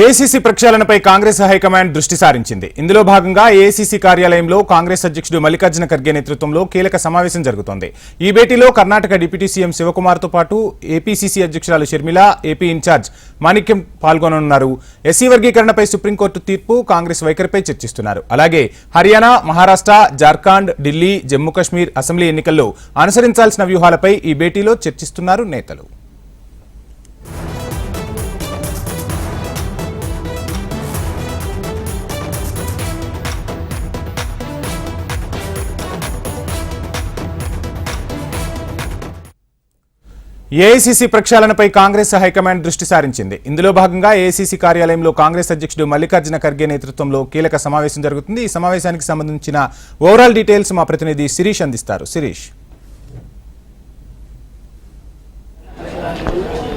ACC ప్రక్షాళనపై Congress high command దృష్టి సారించింది. ఇందులో భాగంగా ఏసీసీ కార్యాలయంలో కాంగ్రెస్ అధ్యక్షుడు మల్లికార్జున ఖర్గే నేతృత్వంలో కీలక సమావేశం జరుగుతోంది. ఈ భేటీలో కర్ణాటక డిప్యూటీ సీఎం శివకుమార్తో పాటు ఏపీసీసీ అధ్యక్షురాలు షర్మిల ఏపీ ఇన్ఛార్జ్ మాణిక్యం పాల్గొననున్నారు. ఎస్సీ వర్గీకరణపై సుప్రీంకోర్టు తీర్పు కాంగ్రెస్ వైఖరిపై చర్చిస్తున్నారు. అలాగే హర్యానా మహారాష్ట్ర జార్ఖండ్ ఢిల్లీ జమ్మూ కశ్మీర్ అసెంబ్లీ ఎన్నికల్లో అనుసరించాల్సిన వ్యూహాలపై ఈ భేటీలో చర్చిస్తున్నారు నేతలు. ఏఐసీసీ ప్రక్షాళనపై కాంగ్రెస్ హైకమాండ్ దృష్టి సారించింది. ఇందులో భాగంగా ఏఐసీసీ కార్యాలయంలో కాంగ్రెస్ అధ్యక్షుడు మల్లికార్జున ఖర్గే నేతృత్వంలో కీలక సమావేశం జరుగుతుంది. ఈ సమావేశానికి సంబంధించిన ఓవరాల్ డీటెయిల్స్ మా ప్రతినిధి శిరీష్ అందిస్తారు. శిరీష్.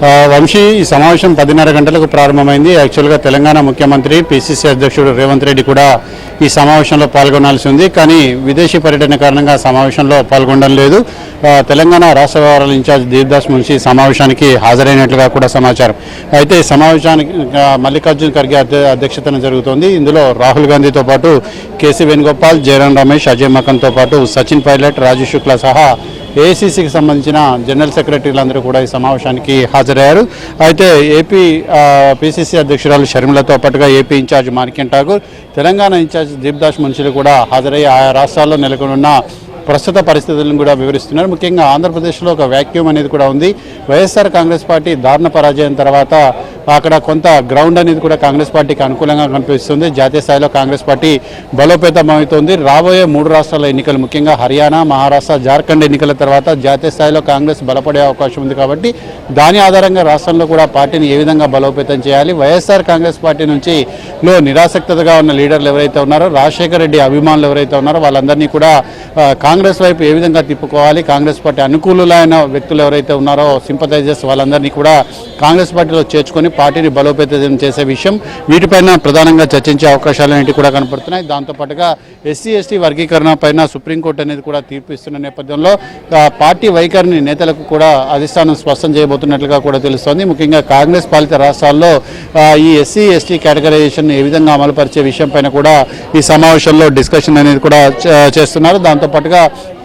వంశీ ఈ సమావేశం పదిన్నర గంటలకు ప్రారంభమైంది. యాక్చువల్గా తెలంగాణ ముఖ్యమంత్రి పిసిసి అధ్యక్షుడు రేవంత్ రెడ్డి కూడా ఈ సమావేశంలో పాల్గొనాల్సి ఉంది. కానీ విదేశీ పర్యటన కారణంగా సమావేశంలో పాల్గొనడం లేదు. తెలంగాణ రాష్ట్ర వ్యవహారాల ఇన్ఛార్జ్ దీప్దాస్ మున్షి సమావేశానికి హాజరైనట్లుగా కూడా సమాచారం. అయితే ఈ సమావేశానికి మల్లికార్జున్ ఖర్గే అధ్య- అధ్యక్షతన జరుగుతోంది. ఇందులో రాహుల్ గాంధీతో పాటు కేసీ వేణుగోపాల్ జయరాం రమేష్ అజయ్ మకన్తో పాటు సచిన్ పైలట్ రాజు శుక్లా సహా ఏసీసీకి సంబంధించిన జనరల్ సెక్రటరీలందరూ కూడా ఈ సమావేశానికి హాజరయ్యారు. అయితే ఏపీ పిసిసి అధ్యక్షురాలు షర్మిలతో పాటుగా AP incharge Manickam Tagore Telangana incharge Deepdas మున్షిలు కూడా హాజరయ్యి ఆయా రాష్ట్రాల్లో నెలకొనున్న ప్రస్తుత పరిస్థితులను కూడా వివరిస్తున్నారు. ముఖ్యంగా ఆంధ్రప్రదేశ్లో ఒక వ్యాక్యూమ్ అనేది కూడా ఉంది. వైఎస్ఆర్ కాంగ్రెస్ పార్టీ దారుణ పరాజయం తర్వాత అక్కడ కొంత గ్రౌండ్ అనేది కూడా కాంగ్రెస్ పార్టీకి అనుకూలంగా కనిపిస్తుంది. జాతీయ స్థాయిలో కాంగ్రెస్ పార్టీ బలోపేతం అవుతోంది. రాబోయే మూడు రాష్ట్రాల ఎన్నికలు ముఖ్యంగా హర్యానా మహారాష్ట్ర జార్ఖండ్ ఎన్నికల తర్వాత జాతీయ స్థాయిలో కాంగ్రెస్ బలపడే అవకాశం ఉంది కాబట్టి దాని ఆధారంగా రాష్ట్రంలో కూడా పార్టీని ఏ విధంగా బలోపేతం చేయాలి? వైఎస్ఆర్ కాంగ్రెస్ పార్టీ నుంచి లో నిరాసక్తగా ఉన్న లీడర్లు ఎవరైతే ఉన్నారో రాజశేఖర రెడ్డి అభిమానులు ఎవరైతే ఉన్నారో వాళ్ళందరినీ కూడా కాంగ్రెస్ వైపు ఏ విధంగా తిప్పుకోవాలి? కాంగ్రెస్ పార్టీ అనుకూలులైన వ్యక్తులు ఎవరైతే ఉన్నారో సింపథైజర్స్ వాళ్ళందరినీ కూడా కాంగ్రెస్ పార్టీలో చేర్చుకొని పార్టీని బలోపేతం చేసే విషయం వీటిపైన ప్రధానంగా చర్చించే అవకాశాలు అనేవి కూడా కనపడుతున్నాయి. దాంతోపాటుగా ఎస్సీ ఎస్టీ వర్గీకరణ పైన సుప్రీంకోర్టు అనేది కూడా తీర్పు ఇస్తున్న నేపథ్యంలో పార్టీ వైఖరిని నేతలకు కూడా అధిష్టానం స్పష్టం చేయబోతున్నట్లుగా కూడా తెలుస్తోంది. ముఖ్యంగా కాంగ్రెస్ పాలిత రాష్ట్రాల్లో ఈ ఎస్సీ ఎస్టీ కేటగరైజేషన్ ఏ విధంగా అమలుపరిచే విషయం పైన కూడా ఈ సమావేశంలో డిస్కషన్ అనేది కూడా చేస్తున్నారు. దాంతోపాటుగా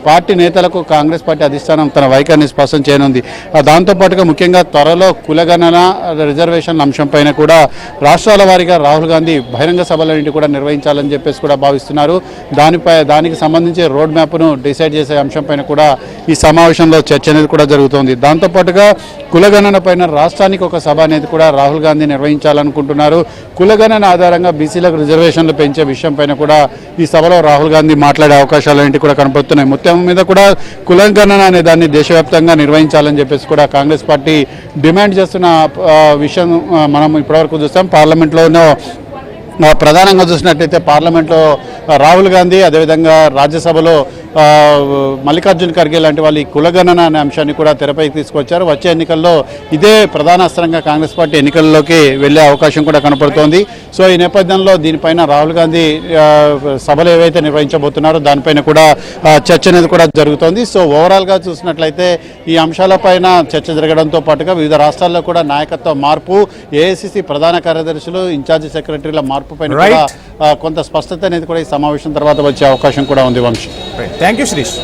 పార్టీ నేతలకు కాంగ్రెస్ పార్టీ అధిష్టానం తన వైఖరిని స్పష్టం చేయనుంది. ఆ, దాంతోపాటుగా ముఖ్యంగా త్వరలో కులగణన రిజర్వేషన్ల అంశంపైన కూడా రాష్ట్రాల వారీగా రాహుల్ గాంధీ బహిరంగ సభలన్నింటి కూడా నిర్వహించాలని చెప్పేసి కూడా భావిస్తున్నారు. దానిపై దానికి సంబంధించి రోడ్ మ్యాప్ను డిసైడ్ చేసే అంశంపైన కూడా ఈ సమావేశంలో చర్చ అనేది కూడా జరుగుతోంది. దాంతోపాటుగా కులగణన పైన రాష్ట్రానికి ఒక సభ అనేది కూడా రాహుల్ గాంధీ నిర్వహించాలనుకుంటున్నారు. కులగణన ఆధారంగా బీసీలకు రిజర్వేషన్లు పెంచే విషయం పైన కూడా ఈ సభలో రాహుల్ గాంధీ మాట్లాడే అవకాశాలు ఏంటి కూడా కనపడుతున్నాయి. మొత్తం మీద కూడా కులంకరణ అనే దాన్ని దేశవ్యాప్తంగా నిర్వహించాలని చెప్పేసి కూడా కాంగ్రెస్ పార్టీ డిమాండ్ చేస్తున్న విషయం మనం ఇప్పటివరకు చూస్తాం. పార్లమెంట్లోనూ ప్రధానంగా చూసినట్లయితే పార్లమెంట్లో రాహుల్ గాంధీ అదేవిధంగా రాజ్యసభలో మల్లికార్జున్ ఖర్గే లాంటి వాళ్ళు ఈ కులగణన అనే అంశాన్ని కూడా తెరపైకి తీసుకొచ్చారు. వచ్చే ఎన్నికల్లో ఇదే ప్రధానాస్త్రంగా కాంగ్రెస్ పార్టీ ఎన్నికల్లోకి వెళ్ళే అవకాశం కూడా కనపడుతోంది. సో ఈ నేపథ్యంలో దీనిపైన రాహుల్ గాంధీ సభలు ఏవైతే నిర్వహించబోతున్నారో దానిపైన కూడా చర్చ అనేది కూడా జరుగుతోంది. సో ఓవరాల్గా చూసినట్లయితే ఈ అంశాలపైన చర్చ జరగడంతో పాటుగా వివిధ రాష్ట్రాల్లో కూడా నాయకత్వ మార్పు ఏఐసిసి ప్రధాన కార్యదర్శులు ఇన్ఛార్జి సెక్రటరీల మార్పు పైన కొంత స్పష్టత అనేది కూడా ఈ సమావేశం తర్వాత వచ్చే అవకాశం కూడా ఉంది వంశీ. Thank you Sirish